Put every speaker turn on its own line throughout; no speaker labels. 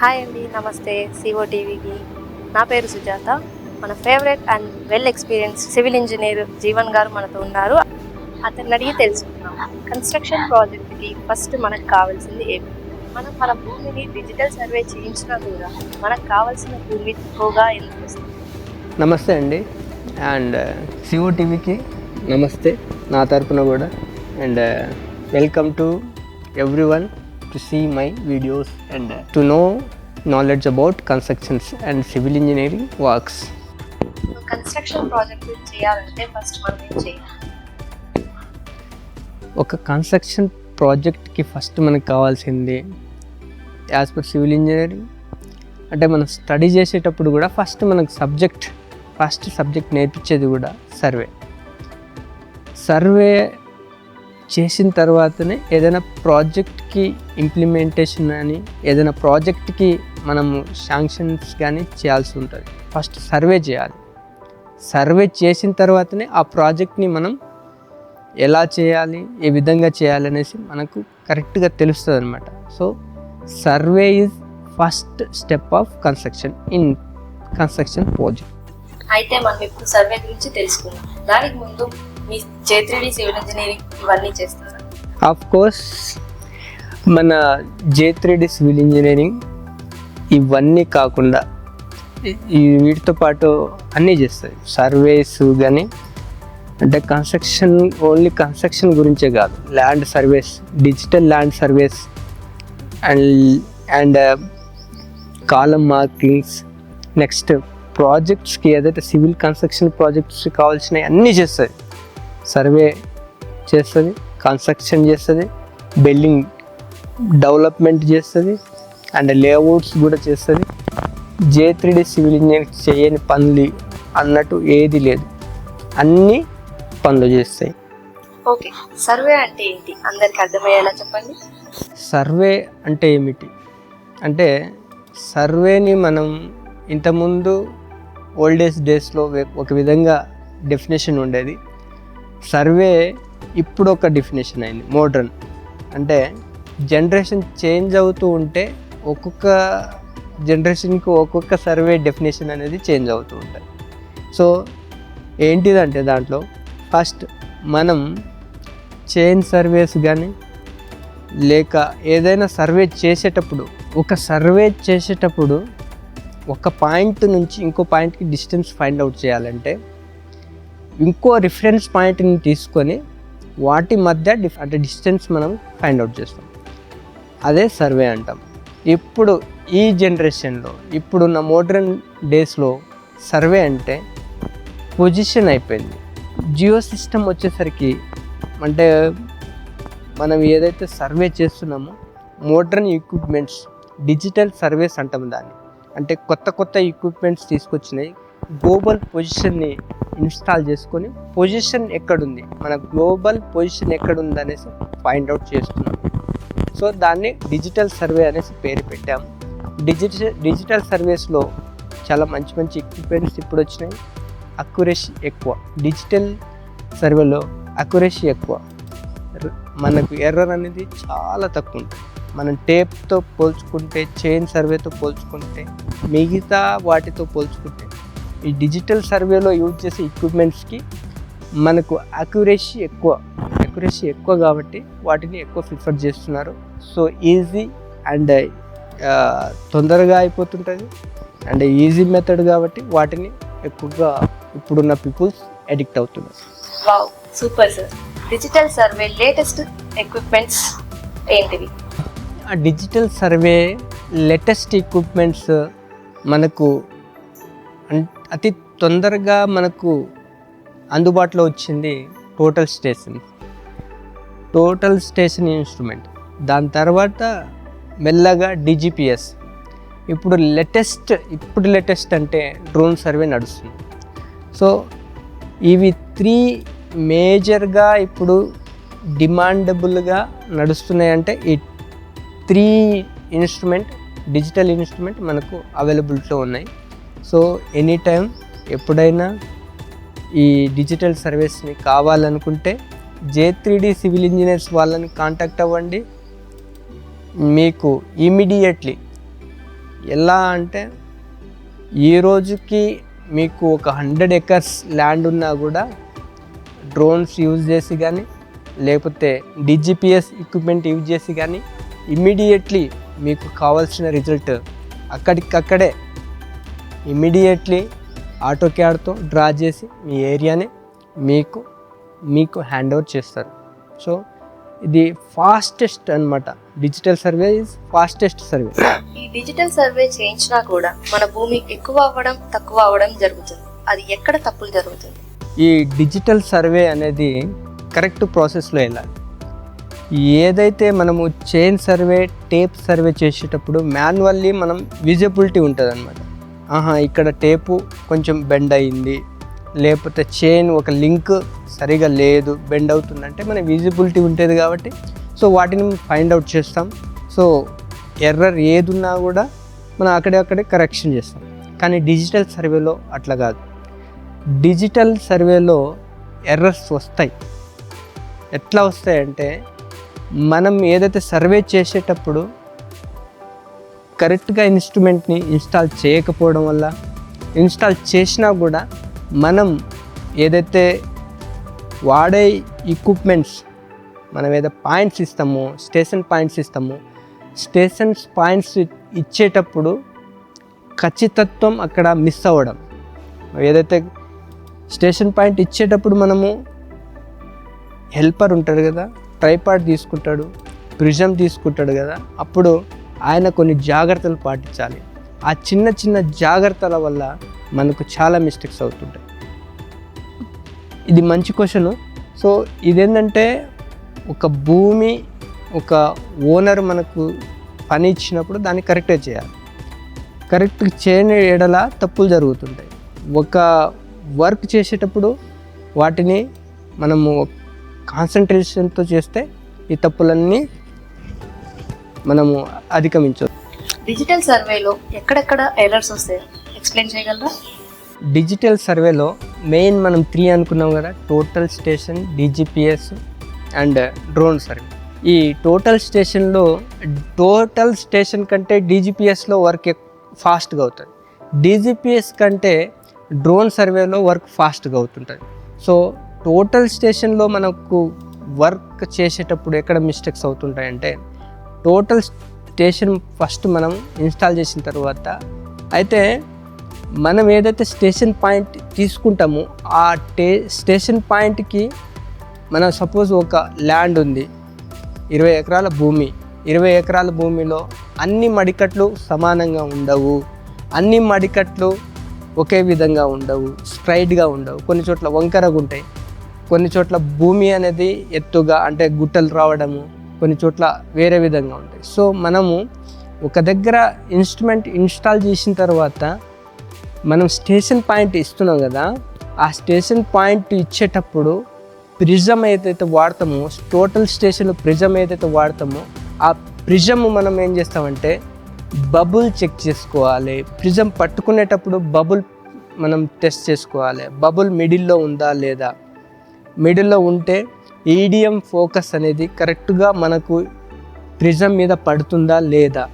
Hi అండి నమస్తే CO టీవీకి నా పేరు సుజాత. మన favourite and well experience civil engineer Jeevan garu మనతో ఉన్నారు. అతన్ని అడిగి తెలుసుకున్నాం కన్స్ట్రక్షన్ ప్రాజెక్ట్కి ఫస్ట్ మనకు కావాల్సింది ఏమి? మనం మన భూమిని డిజిటల్ సర్వే చేయించినా కూడా మనకు కావాల్సిన భూమి తక్కువగా ఎందుకు
నమస్తే అండి. అండ్ సిఓ టీవీకి నమస్తే. నా తరపున కూడా. And welcome to everyone to see my videos and to know knowledge about constructions and civil engineering works
construction project చేయాలంటే ఫస్ట్ మనం ఏం చేయాలి?
ఒక కన్స్ట్రక్షన్ ప్రాజెక్ట్కి ఫస్ట్ మనకు కావాల్సింది యాజ్ పర్ సివిల్ ఇంజనీరింగ్ అంటే మనం స్టడీ చేసేటప్పుడు కూడా ఫస్ట్ మనకు సబ్జెక్ట్ ఫస్ట్ సబ్జెక్ట్ నేర్పించేది కూడా సర్వే సర్వే చేసిన తర్వాతనే ఏదైనా ప్రాజెక్ట్కి ఇంప్లిమెంటేషన్ కానీ ఏదైనా ప్రాజెక్ట్కి మనము శాంక్షన్స్ కానీ చేయాల్సి ఉంటుంది. ఫస్ట్ సర్వే చేయాలి. సర్వే చేసిన తర్వాతనే ఆ ప్రాజెక్ట్ని మనం ఎలా చేయాలి ఏ విధంగా చేయాలి అనేసి మనకు కరెక్ట్గా తెలుస్తుంది అనమాట so survey is first step of construction in construction project
అయితే మనం ఇప్పుడు సర్వే గురించి తెలుసుకుందాం. దానికి ముందు మీ సివిల్ ఇంజనీరింగ్ ఇవన్నీ చేస్తారా
ఆఫ్ కోర్స్ మన జే త్రీ సివిల్ ఇంజనీరింగ్ ఇవన్నీ కాకుండా ఈ- వీటితో పాటు అన్నీ చేస్తాయి. సర్వేస్ కానీ అంటే కన్స్ట్రక్షన్ ఓన్లీ కన్స్ట్రక్షన్ గురించే కాదు. Land surveys digital land surveys and and column markings next ప్రాజెక్ట్స్కి ఏదైతే సివిల్ కన్స్ట్రక్షన్ ప్రాజెక్ట్స్ కావాల్సినవి అన్నీ చేస్తాయి. సర్వే చేస్తుంది కన్స్ట్రక్షన్ చేస్తుంది బిల్డింగ్ డెవలప్మెంట్ చేస్తుంది అండ్ లేఅవుట్స్ కూడా చేస్తుంది. జే త్రీ సివిల్ ఇంజనీర్ చేయని పనులు అన్నట్టు ఏది లేదు. అన్నీ పనులు చేస్తాయి.
ఓకే. సర్వే అంటే ఏంటి? అందరికి అర్థమయ్యేలా చెప్పండి.
సర్వే అంటే ఏమిటి? అంటే సర్వేని మనం ఇంతకుముందు ఓల్డేజ్ డేస్లో ఒక విధంగా డెఫినేషన్ ఉండేది. సర్వే ఇప్పుడు ఒక డెఫినేషన్ అయింది మోడ్రన్ అంటే జనరేషన్ చేంజ్ అవుతూ ఉంటే ఒక్కొక్క జనరేషన్కి ఒక్కొక్క సర్వే డెఫినేషన్ అనేది చేంజ్ అవుతూ ఉంటుంది సో ఏంటిదంటే దాంట్లో ఫస్ట్ మనం చైన్ సర్వేస్ కానీ లేక ఏదైనా సర్వే చేసేటప్పుడు ఒక సర్వే చేసేటప్పుడు ఒక పాయింట్ నుంచి ఇంకో పాయింట్కి డిస్టెన్స్ ఫైండ్ అవుట్ చేయాలంటే ఇంకో రిఫరెన్స్ పాయింట్ని తీసుకొని వాటి మధ్య డిఫ్ అంటే డిస్టెన్స్ మనం ఫైండ్ అవుట్ చేస్తాం. అదే సర్వే అంటాం. ఇప్పుడు ఈ జనరేషన్లో ఇప్పుడున్న మోడ్రన్ డేస్లో సర్వే అంటే పొజిషన్ అయిపోయింది. జియో సిస్టమ్ వచ్చేసరికి అంటే మనం ఏదైతే సర్వే చేస్తున్నామో మోడ్రన్ ఎక్విప్మెంట్స్ డిజిటల్ సర్వేస్ అంటాం దాన్ని. అంటే కొత్త కొత్త ఎక్విప్మెంట్స్ తీసుకొచ్చినాయి గ్లోబల్ పొజిషన్ని ఇన్స్టాల్ చేసుకొని పొజిషన్ ఎక్కడుంది? మన గ్లోబల్ పొజిషన్ ఎక్కడుంది అనేసి ఫైండ్ అవుట్ చేస్తున్నాం. సో దాన్ని డిజిటల్ సర్వే అనేసి పేరు పెట్టాము డిజిటల్ డిజిటల్ సర్వేస్లో చాలా మంచి మంచి ఎక్విప్మెంట్స్ ఇప్పుడు వచ్చినాయి. అక్యురసీ ఎక్కువ. డిజిటల్ సర్వేలో అక్యురసీ ఎక్కువ. మనకు ఎర్రర్ అనేది చాలా తక్కువ ఉంటుంది. మనం టేప్తో పోల్చుకుంటే చైన్ సర్వేతో పోల్చుకుంటే మిగతా వాటితో పోల్చుకుంటే ఈ డిజిటల్ సర్వేలో యూజ్ చేసే ఎక్విప్మెంట్స్కి మనకు అక్యురసీ ఎక్కువ అక్యురసీ ఎక్కువ కాబట్టి వాటిని ఎక్కువ ప్రిఫర్ చేస్తున్నారు. సో ఈజీ అండ్ తొందరగా అయిపోతుంటుంది. అండ్ ఈజీ మెథడ్ కాబట్టి వాటిని ఎక్కువగా ఇప్పుడున్న పీపుల్స్ అడిక్ట్ అవుతున్నారు.
Wow super sir digital survey latest equipments ఏంటివి?
ఆ డిజిటల్ సర్వే లేటెస్ట్ ఎక్విప్మెంట్స్ మనకు అతి తొందరగా మనకు అందుబాటులో వచ్చింది total station. Total station instrument. దాని తర్వాత మెల్లగా డిజిపిఎస్. ఇప్పుడు లేటెస్ట్ ఇప్పుడు లేటెస్ట్ అంటే డ్రోన్ సర్వే నడుస్తుంది. సో ఇవి త్రీ మేజర్గా ఇప్పుడు డిమాండబుల్గా నడుస్తున్నాయంటే ఈ త్రీ ఇన్స్ట్రుమెంట్ డిజిటల్ ఇన్స్ట్రుమెంట్ మనకు అవైలబిలిటీలో ఉన్నాయి. సో ఎనీ టైం ఎప్పుడైనా ఈ డిజిటల్ సర్వీస్ని కావాలనుకుంటే జే త్రీ సివిల్ ఇంజనీర్స్ వాళ్ళని కాంటాక్ట్ అవ్వండి. మీకు ఇమీడియట్లీ ఎలా అంటే ఈ రోజుకి మీకు ఒక హండ్రెడ్ ఎకర్స్ ల్యాండ్ ఉన్నా కూడా డ్రోన్స్ యూజ్ చేసి కానీ లేకపోతే డిజిపిఎస్ ఎక్విప్మెంట్ యూజ్ చేసి కానీ ఇమ్మీడియట్లీ మీకు కావాల్సిన రిజల్ట్ అక్కడికక్కడే ఇమ్మీడియట్లీ ఆటో క్యాడ్తో డ్రా చేసి మీ ఏరియాని మీకు మీకు హ్యాండ్ ఓవర్ చేస్తారు. సో ఇది ఫాస్టెస్ట్ అన్నమాట. Digital survey is fastest survey.
ఈ డిజిటల్ సర్వే చేయించినా కూడా మన భూమి ఎక్కువ అవ్వడం తక్కువ అవ్వడం జరుగుతుంది. అది ఎక్కడ తప్పులు జరుగుతుంది?
ఈ డిజిటల్ సర్వే అనేది కరెక్ట్ ప్రాసెస్లో వెళ్ళాలి. ఏదైతే మనము చైన్ సర్వే టేప్ సర్వే చేసేటప్పుడు మాన్యువల్లీ మనం విజిబిలిటీ ఉంటుంది అనమాట ఆహా ఇక్కడ టేపు కొంచెం బెండ్ అయింది. లేకపోతే చైన్ ఒక లింక్ సరిగా లేదు బెండ్ అవుతుందంటే మన విజిబిలిటీ ఉంటుంది కాబట్టి సో వాటిని ఫైండ్ అవుట్ చేస్తాం. సో ఎర్రర్ ఏది ఉన్నా కూడా మనం అక్కడే అక్కడే కరెక్షన్ చేస్తాం. కానీ డిజిటల్ సర్వేలో అట్లా కాదు. డిజిటల్ సర్వేలో ఎర్రర్స్ వస్తాయి. ఎట్లా వస్తాయంటే మనం ఏదైతే సర్వే చేసేటప్పుడు కరెక్ట్గా ఇన్స్ట్రుమెంట్ని ఇన్స్టాల్ చేయకపోవడం వల్ల ఇన్స్టాల్ చేసినా కూడా మనం ఏదైతే వాడే ఎక్విప్మెంట్స్ మనం ఏదో పాయింట్స్ ఇస్తామో స్టేషన్ పాయింట్స్ ఇస్తామో స్టేషన్స్ పాయింట్స్ ఇచ్చేటప్పుడు ఖచ్చితత్వం అక్కడ మిస్ అవ్వడం. ఏదైతే స్టేషన్ పాయింట్ ఇచ్చేటప్పుడు మనము హెల్పర్ ఉంటాడు కదా ట్రైపాడ్ తీసుకుంటాడు ప్రిజం తీసుకుంటాడు కదా అప్పుడు ఆయన కొన్ని జాగ్రత్తలు పాటించాలి. ఆ చిన్న చిన్న జాగ్రత్తల వల్ల మనకు చాలా మిస్టేక్స్ అవుతుంటాయి. ఇది మంచి క్వశ్చన్ సో ఇదేంటంటే ఒక భూమి ఒక ఓనర్ మనకు పని ఇచ్చినప్పుడు దాన్ని కరెక్ట్గా చేయాలి. కరెక్ట్ చేయని ఎడల తప్పులు జరుగుతుంటాయి. ఒక వర్క్ చేసేటప్పుడు వాటిని మనము కాన్సన్ట్రేషన్తో చేస్తే ఈ తప్పులన్నీ మనము అధిగమించవచ్చు
డిజిటల్ సర్వేలో ఎక్కడెక్కడ ఎర్రర్స్ వస్తాయో? ఎక్స్ప్లెయిన్ చేయగలరా?
డిజిటల్ సర్వేలో మెయిన్ మనం త్రీ అనుకున్నాం కదా total station DGPS and drone survey ఈ టోటల్ స్టేషన్లో టోటల్ స్టేషన్ కంటే డీజీపీఎస్లో వర్క్ ఫాస్ట్గా అవుతుంది. డీజీపీఎస్ కంటే డ్రోన్ సర్వేలో వర్క్ ఫాస్ట్గా అవుతుంటుంది. సో టోటల్ స్టేషన్లో మనకు వర్క్ చేసేటప్పుడు ఎక్కడ మిస్టేక్స్ అవుతుంటాయంటే టోటల్ స్టేషన్ ఫస్ట్ మనం ఇన్స్టాల్ చేసిన తర్వాత అయితే మనం ఏదైతే స్టేషన్ పాయింట్ తీసుకుంటామో ఆ టే స్టేషన్ పాయింట్కి మనం సపోజ్ ఒక ల్యాండ్ ఉంది ఇరవై ఎకరాల భూమి. ఇరవై ఎకరాల భూమిలో అన్ని మడికట్లు సమానంగా ఉండవు. అన్ని మడికట్లు ఒకే విధంగా ఉండవు స్ట్రైట్గా ఉండవు. కొన్ని చోట్ల వంకరగా ఉంటాయి కొన్ని చోట్ల భూమి అనేది ఎత్తుగా అంటే గుట్టలు రావడము కొన్ని చోట్ల వేరే విధంగా ఉంటాయి. సో మనము ఒక దగ్గర ఇన్స్ట్రుమెంట్ ఇన్స్టాల్ చేసిన తర్వాత మనం స్టేషన్ పాయింట్ ఇస్తున్నాం కదా ఆ స్టేషన్ పాయింట్ ఇచ్చేటప్పుడు ప్రిజం ఏదైతే వాడతామో టోటల్ స్టేషన్లో ప్రిజం ఏదైతే వాడతామో ఆ ప్రిజం మనం ఏం చేస్తామంటే బబుల్ చెక్ చేసుకోవాలి. ప్రిజం పట్టుకునేటప్పుడు బబుల్ మనం టెస్ట్ చేసుకోవాలి. బబుల్ మిడిల్లో ఉందా లేదా? మిడిల్లో ఉంటే ఈడియం ఫోకస్ అనేది కరెక్ట్గా మనకు ప్రిజం మీద పడుతుందా లేదా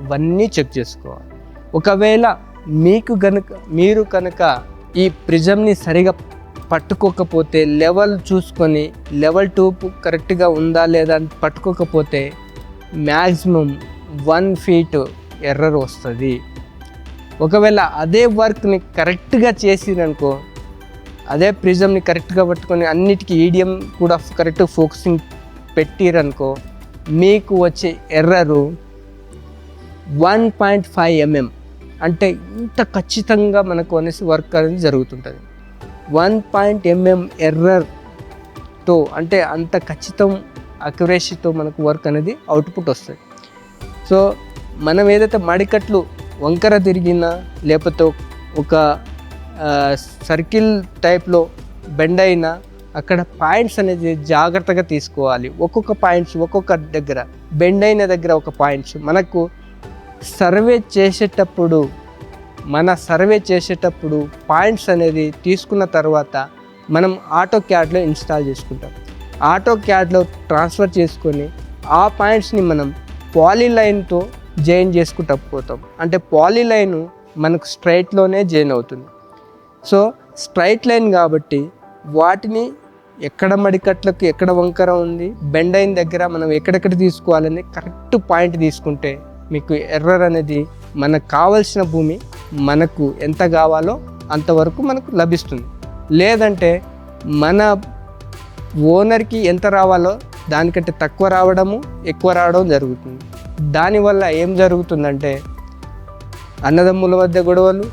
అవన్నీ చెక్ చేసుకోవాలి. ఒకవేళ మీకు కనుక మీరు కనుక ఈ ప్రిజంని సరిగా పట్టుకోకపోతే లెవెల్ చూసుకొని లెవెల్ టూ కరెక్ట్గా ఉందా లేదా అని పట్టుకోకపోతే మ్యాక్సిమం వన్ ఫీట్ ఎర్రర్ వస్తుంది. ఒకవేళ అదే వర్క్ని కరెక్ట్గా చేసిరనుకో అదే ప్రిజంని కరెక్ట్గా పట్టుకొని అన్నిటికీ ఈడియం కూడా కరెక్ట్ ఫోకసింగ్ పెట్టిరనుకో మీకు వచ్చే error one point five MM అంటే ఇంత ఖచ్చితంగా మనకు అనేసి వర్క్ అనేది జరుగుతుంటుంది. వన్ పాయింట్ ఎంఎం ఎర్రర్తో అంటే అంత ఖచ్చితం అక్యురేసీతో మనకు వర్క్ అనేది అవుట్పుట్ వస్తుంది. సో మనం ఏదైతే మడికట్లు వంకర తిరిగినా లేకపోతే ఒక సర్కిల్ టైప్లో బెండ్ అయినా అక్కడ పాయింట్స్ అనేది జాగ్రత్తగా తీసుకోవాలి. ఒక్కొక్క పాయింట్స్ ఒక్కొక్క దగ్గర బెండ్ అయిన దగ్గర ఒక పాయింట్స్ మనకు సర్వే చేసేటప్పుడు మన సర్వే చేసేటప్పుడు పాయింట్స్ అనేది తీసుకున్న తర్వాత మనం ఆటో క్యాడ్లో ఇన్స్టాల్ చేసుకుంటాం. ఆటో క్యాడ్లో ట్రాన్స్ఫర్ చేసుకొని ఆ పాయింట్స్ని మనం పాలీ లైన్తో జాయిన్ చేసుకుంటూ పోతాం. అంటే పాలీలైన్ మనకు స్ట్రైట్లోనే జాయిన్ అవుతుంది. సో స్ట్రైట్ లైన్ కాబట్టి వాటిని ఎక్కడ మడికట్లకు ఎక్కడ వంకర ఉంది బెండ్ అయిన దగ్గర మనం ఎక్కడెక్కడ తీసుకోవాలని కరెక్ట్ పాయింట్ తీసుకుంటే మీకు ఎర్రర్ అనేది మనకు కావలసిన భూమి మనకు ఎంత కావాలో అంతవరకు మనకు లభిస్తుంది. లేదంటే మన ఓనర్కి ఎంత రావాలో దానికంటే తక్కువ రావడము ఎక్కువ రావడం జరుగుతుంది. దానివల్ల ఏం జరుగుతుందంటే అన్నదమ్ముల మధ్య గొడవలు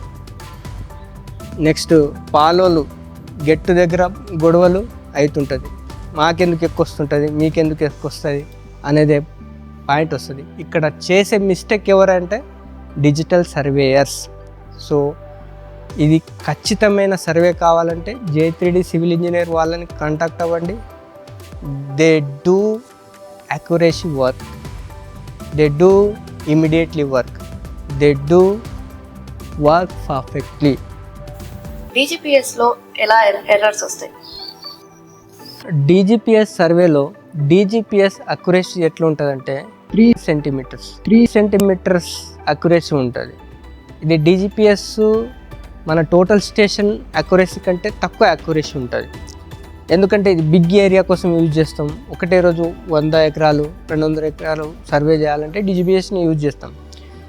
నెక్స్ట్ పాలోలు గెట్టు దగ్గర గొడవలు అవుతుంటుంది మాకెందుకు ఎక్కువ వస్తుంటుంది? మీకెందుకు ఎక్కువ వస్తుంది? అనేది పాయింట్ వస్తుంది. ఇక్కడ చేసే మిస్టేక్ ఎవరంటే డిజిటల్ సర్వేయర్స్ సో ఇది ఖచ్చితమైన సర్వే కావాలంటే J three D civil engineer వాళ్ళని కాంటాక్ట్ అవ్వండి. They do accuracy work they do immediately work they do work perfectly
డీజీపీఎస్లో ఎలా ఎర్రర్స్ వస్తాయి?
డీజీపీఎస్ సర్వేలో డీజీపీఎస్ అక్యురేసీ ఎట్లా ఉంటుందంటే three centimetres. Three centimetres accuracy ఉంటుంది. ఇది డీజీపీఎస్ మన టోటల్ స్టేషన్ అక్యురేసీ కంటే తక్కువ అక్యురేసీ ఉంటుంది. ఎందుకంటే ఇది బిగ్ ఏరియా కోసం యూజ్ చేస్తాం. ఒకటే రోజు వంద ఎకరాలు రెండు వందల ఎకరాలు సర్వే చేయాలంటే డీజీపీఎస్ని యూజ్ చేస్తాం.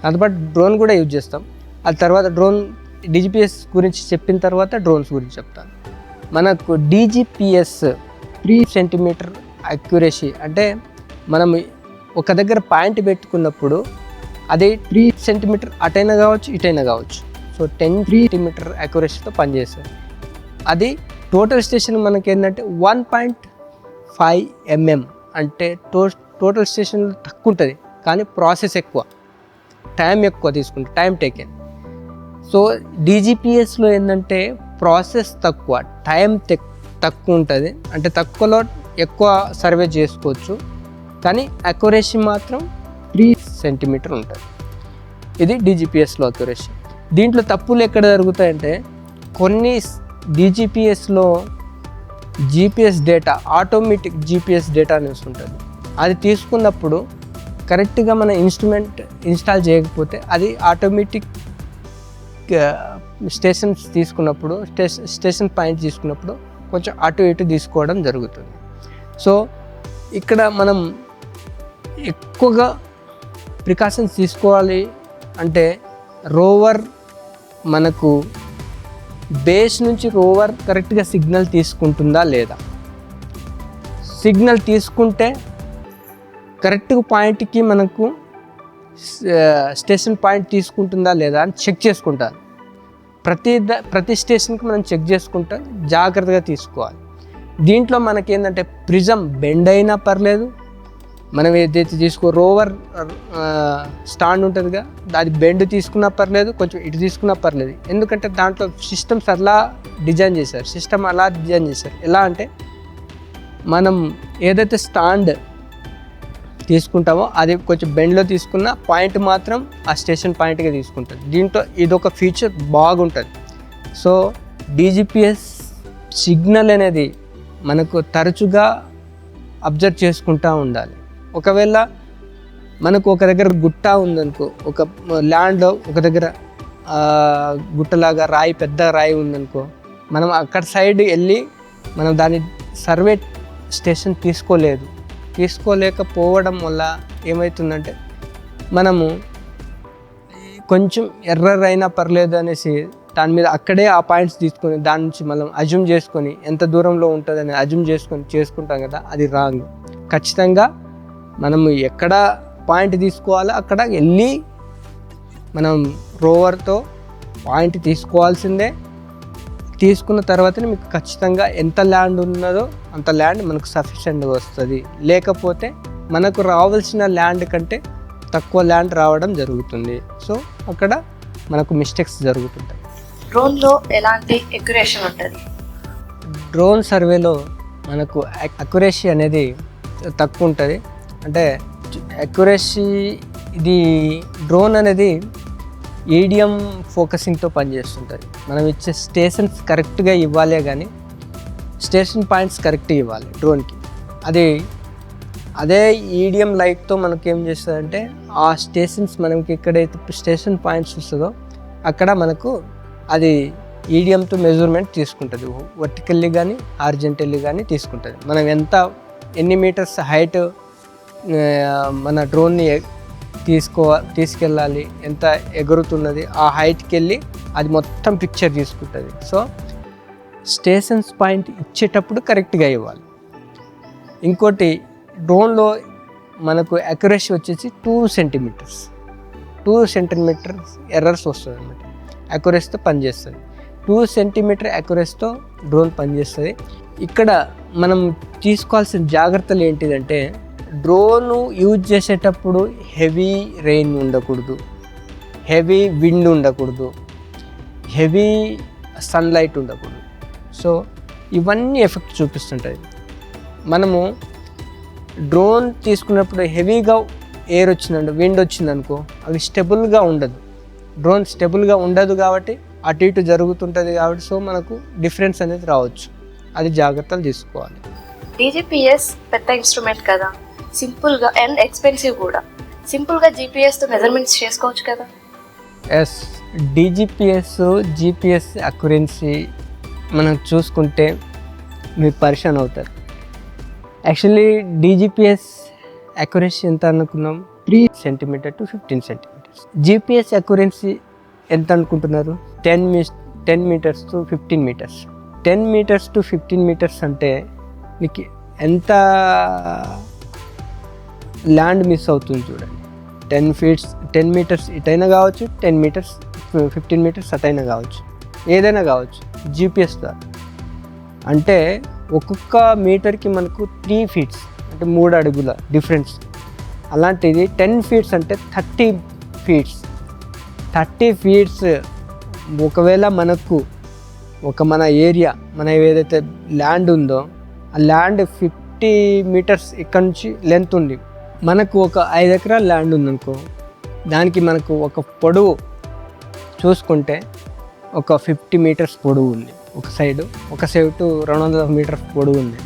దాంతోపాటు డ్రోన్ కూడా యూజ్ చేస్తాం. ఆ తర్వాత డ్రోన్ డీజీపీఎస్ గురించి చెప్పిన తర్వాత డ్రోన్స్ గురించి చెప్తాను. మనకు డీజీపీఎస్ త్రీ సెంటీమీటర్ అక్యురసీ అంటే మనం ఒక దగ్గర పాయింట్ పెట్టుకున్నప్పుడు అది త్రీ సెంటీమీటర్ అటైనా కావచ్చు ఇటైనా కావచ్చు. సో టెన్ త్రీ సెంటీమీటర్ అక్యురసీతో పనిచేస్తుంది. అది టోటల్ స్టేషన్ మనకి ఏంటంటే వన్ పాయింట్ ఫైవ్ ఎంఎం అంటే టో టోటల్ స్టేషన్ తక్కువ ఉంటుంది కానీ ప్రాసెస్ ఎక్కువ. టైం ఎక్కువ తీసుకుంటుంది టైం టేకెన్ సో డీజీపీఎస్లో ఏంటంటే ప్రాసెస్ తక్కువ టైం తక్కువ ఉంటుంది. అంటే తక్కువలో ఎక్కువ సర్వే చేసుకోవచ్చు. కానీ అక్యురేసీ మాత్రం త్రీ సెంటీమీటర్ ఉంటుంది. ఇది డీజీపీఎస్లో అక్యురేసీ. దీంట్లో తప్పులు ఎక్కడ జరుగుతాయంటే కొన్ని డీజీపీఎస్లో GPS data automatic GPS data అనేసి ఉంటుంది. అది తీసుకున్నప్పుడు కరెక్ట్గా మన ఇన్స్ట్రుమెంట్ ఇన్స్టాల్ చేయకపోతే అది ఆటోమేటిక్ స్టేషన్స్ తీసుకున్నప్పుడు స్టేషన్ స్టేషన్ పాయింట్ తీసుకున్నప్పుడు కొంచెం అటు ఇటు తీసుకోవడం జరుగుతుంది. సో ఇక్కడ మనం ఎక్కువగా ప్రికాషన్స్ తీసుకోవాలి అంటే రోవర్ మనకు బేస్ నుంచి రోవర్ కరెక్ట్గా సిగ్నల్ తీసుకుంటుందా లేదా? సిగ్నల్ తీసుకుంటే కరెక్ట్ పాయింట్కి మనకు స్టేషన్ పాయింట్ తీసుకుంటుందా లేదా అని చెక్ చేసుకుంటారు. ప్రతి ద ప్రతి స్టేషన్కి మనం చెక్ చేసుకుంటాం జాగ్రత్తగా తీసుకోవాలి. దీంట్లో మనకి ఏంటంటే ప్రిజం బెండ్ అయినా పర్లేదు. మనం ఏదైతే తీసుకో రోవర్ స్టాండ్ ఉంటుందిగా అది బెండ్ తీసుకున్నా పర్లేదు కొంచెం ఇటు తీసుకున్నా పర్లేదు. ఎందుకంటే దాంట్లో సిస్టమ్స్ అలా డిజైన్ చేశారు సిస్టమ్ అలా డిజైన్ చేశారు. ఎలా అంటే మనం ఏదైతే స్టాండ్ తీసుకుంటామో అది కొంచెం బెండ్లో తీసుకున్న పాయింట్ మాత్రం ఆ స్టేషన్ పాయింట్గా తీసుకుంటుంది. దీంట్లో ఇదొక ఫీచర్ బాగుంటుంది. సో డీజీపీఎస్ సిగ్నల్ అనేది మనకు తరచుగా అబ్జర్వ్ చేసుకుంటూ ఉండాలి. ఒకవేళ మనకు ఒక దగ్గర గుట్ట ఉందనుకో ఒక ల్యాండ్లో ఒక దగ్గర గుట్టలాగా రాయి పెద్ద రాయి ఉందనుకో మనం అక్కడ సైడ్ వెళ్ళి మనం దాని సర్వే స్టేషన్ తీసుకోలేదు. తీసుకోలేకపోవడం వల్ల ఏమవుతుందంటే మనము కొంచెం ఎర్రర్ అయినా పర్లేదు అనేసి దాని మీద అక్కడే ఆ పాయింట్స్ తీసుకొని దాని నుంచి మనం అజ్యూమ్ చేసుకొని ఎంత దూరంలో ఉంటుందని అజ్యూమ్ చేసుకొని చేసుకుంటాం కదా అది రాంగ్. ఖచ్చితంగా మనము ఎక్కడ పాయింట్ తీసుకోవాలో అక్కడ వెళ్ళి మనం రోవర్తో పాయింట్ తీసుకోవాల్సిందే. తీసుకున్న తర్వాతనే మీకు ఖచ్చితంగా ఎంత ల్యాండ్ ఉన్నదో అంత ల్యాండ్ మనకు సఫిషియెంట్గా వస్తుంది. లేకపోతే మనకు రావాల్సిన ల్యాండ్ కంటే తక్కువ ల్యాండ్ రావడం జరుగుతుంది. సో అక్కడ మనకు మిస్టేక్స్ జరుగుతుంటాయి.
డ్రోన్లో ఎలాంటి ఎక్యురేషన్ ఉంటుంది?
డ్రోన్ సర్వేలో మనకు అక్యురేసీ అనేది తక్కువ ఉంటుంది. అంటే అక్యురేసీ ఇది డ్రోన్ అనేది ఏడిఎం ఫోకసింగ్తో పనిచేస్తుంటుంది. మనం ఇచ్చే స్టేషన్స్ కరెక్ట్గా ఇవ్వాలే కానీ స్టేషన్ పాయింట్స్ కరెక్ట్గా ఇవ్వాలి డ్రోన్కి అది అదే ఈడిఎం లైట్తో మనకి ఏం చేస్తుందంటే ఆ స్టేషన్స్ మనకి ఎక్కడైతే స్టేషన్ పాయింట్స్ వస్తుందో అక్కడ మనకు అది ఈడిఎంతో మెజర్మెంట్ తీసుకుంటుంది. వర్టికల్లీ కానీ ఆర్జెంటల్లీ కానీ తీసుకుంటుంది. మనం ఎంత ఎన్ని మీటర్స్ హైట్ మన డ్రోన్ని తీసుకో తీసుకెళ్ళాలి. ఎంత ఎగురుతున్నది ఆ హైట్కి వెళ్ళి అది మొత్తం పిక్చర్ తీసుకుంటుంది. సో స్టేషన్స్ పాయింట్ ఇచ్చేటప్పుడు కరెక్ట్గా ఇవ్వాలి. ఇంకోటి డ్రోన్లో మనకు అక్యురసీ వచ్చేసి two centimetres two centimetres errors వస్తుంది అనమాట అక్యురసీతో పనిచేస్తుంది. టూ సెంటీమీటర్ అక్యురసీతో డ్రోన్ పనిచేస్తుంది. ఇక్కడ మనం తీసుకోవాల్సిన జాగ్రత్తలు ఏంటిదంటే డ్రోన్ యూజ్ చేసేటప్పుడు హెవీ రెయిన్ ఉండకూడదు. హెవీ విండ్ ఉండకూడదు. హెవీ సన్లైట్ ఉండకూడదు. సో ఇవన్నీ ఎఫెక్ట్ చూపిస్తుంటాయి. మనము డ్రోన్ తీసుకున్నప్పుడు హెవీగా ఎయిర్ వచ్చిందండి విండ్ వచ్చిందనుకో అవి స్టెబుల్గా ఉండదు. డ్రోన్ స్టెబుల్గా ఉండదు కాబట్టి అటు ఇటు జరుగుతుంటుంది కాబట్టి సో మనకు డిఫరెన్స్ అనేది రావచ్చు. అది జాగ్రత్తలు తీసుకోవాలి.
డీజీపీఎస్ పెద్ద ఇన్స్ట్రుమెంట్ కదా. సింపుల్గా అండ్ ఎక్స్పెన్సివ్ కూడా. సింపుల్గా జీపీఎస్తో మెజర్మెంట్స్ చేసుకోవచ్చు కదా?
ఎస్ డీజీపీఎస్ జీపీఎస్ అక్యురెన్సీ మనం చూసుకుంటే మీరు పరిశాన్ అవుతారు. యాక్చువల్లీ డీజీపీఎస్ అక్యురెన్సీ ఎంత అనుకున్నాం? Three centimetre to fifteen centimetres GPS accuracy ఎంత అనుకుంటున్నారు? Ten me ten metres to fifteen metres ten metres to fifteen metres అంటే మీకు ఎంత ల్యాండ్ మిస్ అవుతుంది చూడండి. టెన్ ఫీట్స్ టెన్ మీటర్స్ ఇటైనా కావచ్చు టెన్ మీటర్స్ ఫిఫ్టీన్ మీటర్స్ అటైనా కావచ్చు. ఏదైనా కావచ్చు జీపీఎస్ ద్వారా. అంటే ఒక్కొక్క మీటర్కి మనకు త్రీ ఫీట్స్ అంటే మూడు అడుగుల డిఫరెన్స్ అలాంటిది టెన్ ఫీట్స్ అంటే థర్టీ ఫీట్స్ థర్టీ ఫీట్స్ ఒకవేళ మనకు ఒక మన ఏరియా మన ఏదైతే ల్యాండ్ ఉందో ఆ ల్యాండ్ ఫిఫ్టీ మీటర్స్ ఇక్కడ నుంచి లెంత్ ఉంది. మనకు ఒక ఐదు ఎకరాల ల్యాండ్ ఉందనుకో దానికి మనకు ఒక పొడవు చూసుకుంటే ఒక ఫిఫ్టీ మీటర్స్ పొడవు ఉంది. ఒక సైడ్ ఒక సైడ్ రెండు వందల మీటర్స్ పొడవు ఉంది.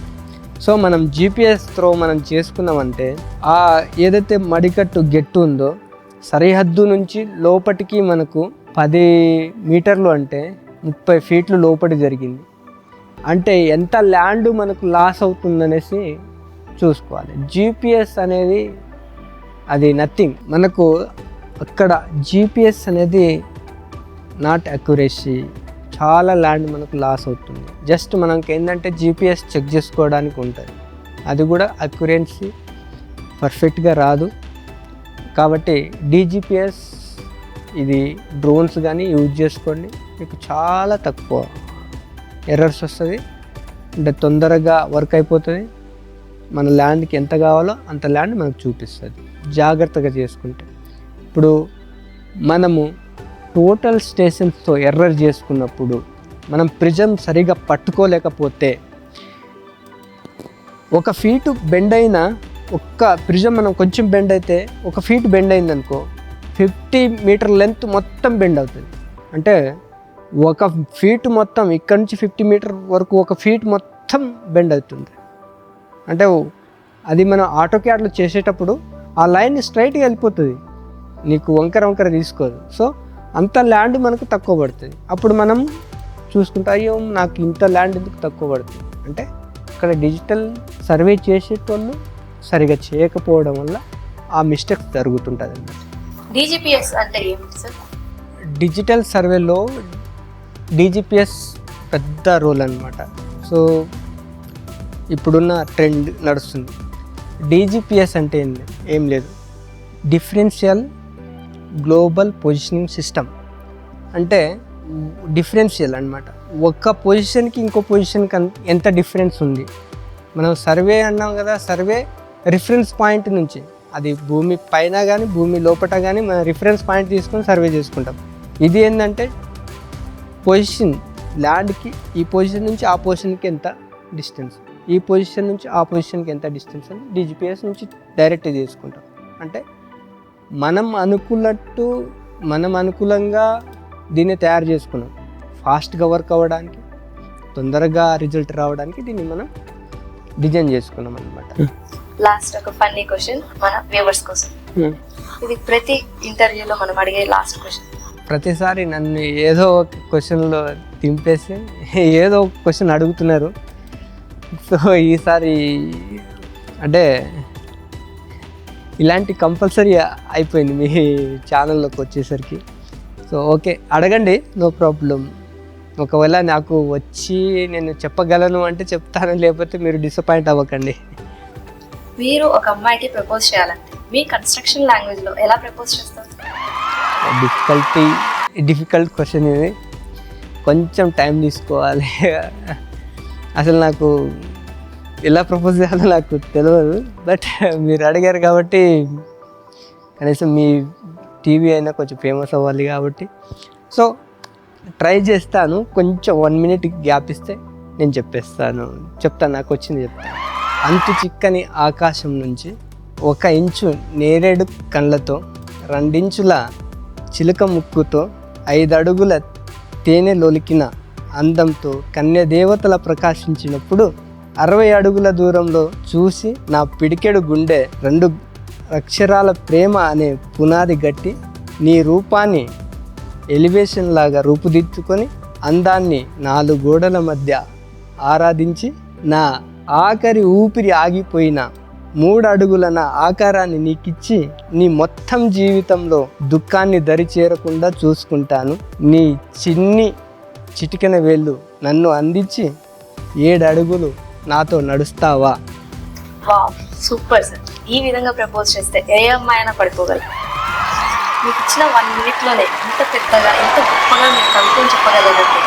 సో మనం జీపీఎస్ త్రో మనం చేసుకున్నామంటే ఆ ఏదైతే మడికట్టు గెట్టు ఉందో సరిహద్దు నుంచి లోపటికి మనకు పది మీటర్లు అంటే ముప్పై ఫీట్లు లోపటి జరిగింది. అంటే ఎంత ల్యాండ్ మనకు లాస్ అవుతుందనేసి చూసుకోవాలి. జీపీఎస్ అనేది అది నథింగ్ మనకు అక్కడ జీపీఎస్ అనేది నాట్ అక్యురసీ చాలా ల్యాండ్ మనకు లాస్ అవుతుంది. జస్ట్ మనకి ఏంటంటే జీపీఎస్ చెక్ చేసుకోవడానికి ఉంటుంది. అది కూడా అక్యురెన్సీ పర్ఫెక్ట్గా రాదు. కాబట్టి డీజీపీఎస్ ఇది డ్రోన్స్ కానీ యూజ్ చేసుకోండి. మీకు చాలా తక్కువ ఎర్రర్స్ వస్తుంది. అంటే తొందరగా వర్క్ అయిపోతుంది. మన ల్యాండ్కి ఎంత కావాలో అంత ల్యాండ్ మనకు చూపిస్తుంది. జాగ్రత్తగా చేసుకుంటే. ఇప్పుడు మనము టోటల్ స్టేషన్స్తో ఎర్రర్ చేసుకున్నప్పుడు మనం ప్రిజం సరిగా పట్టుకోలేకపోతే ఒక ఫీటు బెండ్ అయినా ఒక్క ప్రిజం మనం కొంచెం బెండ్ అయితే ఒక ఫీట్ బెండ్ అయిందనుకో ఫిఫ్టీ మీటర్ లెంత్ మొత్తం బెండ్ అవుతుంది. అంటే ఒక ఫీట్ మొత్తం ఇక్కడ నుంచి ఫిఫ్టీ మీటర్ వరకు ఒక ఫీట్ మొత్తం బెండ్ అవుతుంది. అంటే అది మనం ఆటో క్యాడ్లో చేసేటప్పుడు ఆ లైన్ స్ట్రైట్గా వెళ్ళిపోతుంది. నీకు వంకర వంకర తీసుకోదు. సో అంత ల్యాండ్ మనకు తక్కువ పడుతుంది. అప్పుడు మనం చూసుకుంటే అయ్యో నాకు ఇంత ల్యాండ్ ఎందుకు తక్కువ పడుతుంది? అంటే ఇక్కడ డిజిటల్ సర్వే చేసేటోళ్ళు సరిగా చేయకపోవడం వల్ల ఆ మిస్టేక్స్ జరుగుతుంటుంది అన్నమాట
డీజీపీఎస్ అంటే ఏమిటి సార్?
డిజిటల్ సర్వేలో డీజీపీఎస్ పెద్ద రోల్ అనమాట సో ఇప్పుడున్న ట్రెండ్ నడుస్తుంది. డీజీపీఎస్ అంటే ఏంది? ఏం లేదు. Differential global positioning system. అంటే డిఫరెన్షియల్ అనమాట ఒక్క పొజిషన్కి ఇంకో పొజిషన్కి ఎంత డిఫరెన్స్ ఉంది? మనం సర్వే అన్నాం కదా సర్వే రిఫరెన్స్ పాయింట్ నుంచి. అది భూమి పైన కానీ భూమి లోపల కానీ మనం రిఫరెన్స్ పాయింట్ తీసుకొని సర్వే చేసుకుంటాం. ఇది ఏంటంటే పొజిషన్ ల్యాండ్కి ఈ పొజిషన్ నుంచి ఆ పొజిషన్కి ఎంత డిస్టెన్స్? ఈ పొజిషన్ నుంచి ఆ పొజిషన్కి ఎంత డిస్టెన్స్ అని డిజిపిఎస్ నుంచి డైరెక్ట్ చేసుకుంటాం అంటే మనం అనుకున్నట్టు మనం అనుకూలంగా దీన్ని తయారు చేసుకున్నాం. ఫాస్ట్గా వర్క్ అవ్వడానికి తొందరగా రిజల్ట్ రావడానికి దీన్ని మనం డిజైన్ చేసుకున్నాం అనమాట
లాస్ట్ ఒక ఫన్నీ క్వశ్చన్ మన వ్యూవర్స్ కోసం. ఇది ప్రతి ఇంటర్వ్యూలో మనం అడిగే లాస్ట్ క్వశ్చన్
ప్రతిసారి నన్ను ఏదో ఒక క్వశ్చన్లో దింపేసి ఏదో ఒక క్వశ్చన్ అడుగుతున్నారు. సో ఈసారి అంటే ఇలాంటి కంపల్సరీ అయిపోయింది మీ ఛానల్లోకి వచ్చేసరికి. సో ఓకే అడగండి నో ప్రాబ్లం. ఒకవేళ నాకు వచ్చి నేను చెప్పగలను అంటే చెప్తాను లేకపోతే మీరు డిసప్పాయింట్ అవ్వకండి.
మీరు ఒక అమ్మాయికి ప్రపోజ్ చేయాలంటే మీ కన్స్ట్రక్షన్ లాంగ్వేజ్లో ఎలా ప్రపోజ్ చేస్తారు?
డిఫికల్టీ డిఫికల్ట్ క్వశ్చన్ ఇది. కొంచెం టైం తీసుకోవాలి. అసలు నాకు ఎలా ప్రపోజ్ చేయాలో నాకు తెలియదు బట్ మీరు అడిగారు కాబట్టి కనీసం మీ టీవీ అయినా కొంచెం ఫేమస్ అవ్వాలి కాబట్టి. సో ట్రై చేస్తాను. కొంచెం వన్ మినిట్ గ్యాప్ ఇస్తే నేను చెప్పేస్తాను. చెప్తాను నాకు వచ్చింది చెప్తాను అంతు చిక్కని ఆకాశం నుంచి ఒక ఇంచు నేరేడు కళ్ళతో రెండించుల చిలుక ముక్కుతో ఐదు అడుగుల తేనె లొలికిన అందంతో కన్యదేవతల ప్రకాశించినప్పుడు అరవై అడుగుల దూరంలో చూసి నా పిడికెడు గుండె రెండు అక్షరాల ప్రేమ అనే పునాది గట్టి నీ రూపాన్ని ఎలివేషన్ లాగా రూపుదిద్దుకొని అందాన్ని నాలుగు గోడల మధ్య ఆరాధించి నా ఆఖరి ఊపిరి ఆగిపోయిన మూడు అడుగుల నా ఆకారాన్ని నీకిచ్చి నీ మొత్తం జీవితంలో దుఃఖాన్ని దరి చేరకుండా చూసుకుంటాను. నీ చిన్ని చిటికెన వేళ్ళు నన్ను అందించి ఏడు అడుగులు నాతో నడుస్తావా?
Super sir. ఈ విధంగా ప్రపోజ్ చేస్తే ఏ అమ్మాయి అయినా పడిపోగలరు. మీకు ఇచ్చిన వన్ మినిట్లోనే ఇంత పెద్దగా ఎంత గొప్పగా మీరు కవిత్వం చెప్పగలరంటే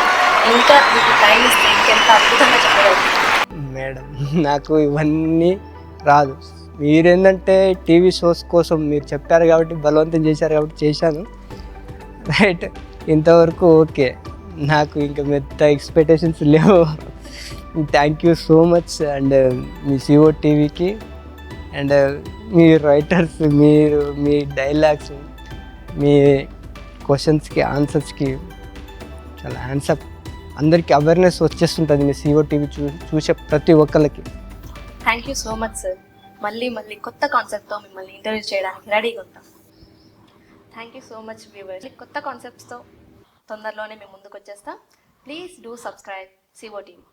ఇంకా మీకు టైం ఇస్తే ఇంకెంత అద్భుతంగా చెప్పగలరు.
మేడం నాకు ఇవన్నీ రాదు. మీరేంటంటే టీవీ షోస్ కోసం మీరు చెప్పారు కాబట్టి బలవంతం చేశారు కాబట్టి చేశాను. రైట్ ఇంతవరకు ఓకే. నాకు ఇంకా మెత్త ఎక్స్పెక్టేషన్స్ లేవు. Thank you so much and me CO టీవీకి అండ్ మీ రైటర్స్ మీరు మీ డైలాగ్స్ మీ క్వశ్చన్స్కి ఆన్సర్స్కి చాలా ఆన్సర్ అందరికీ అవేర్నెస్ వచ్చేస్తుంటుంది మీ సిఓ టీవీ చూ చూసే ప్రతి ఒక్కరికి
thank you so much sir మళ్ళీ మళ్ళీ కొత్త కాన్సెప్ట్తో మిమ్మల్ని ఇంటర్వ్యూ చేయడానికి రెడీగా ఉంటాం thank you so much viewers కొత్త కాన్సెప్ట్స్తో తొందరలోనే మేము ముందుకు వచ్చేస్తాం please do subscribe CVO TV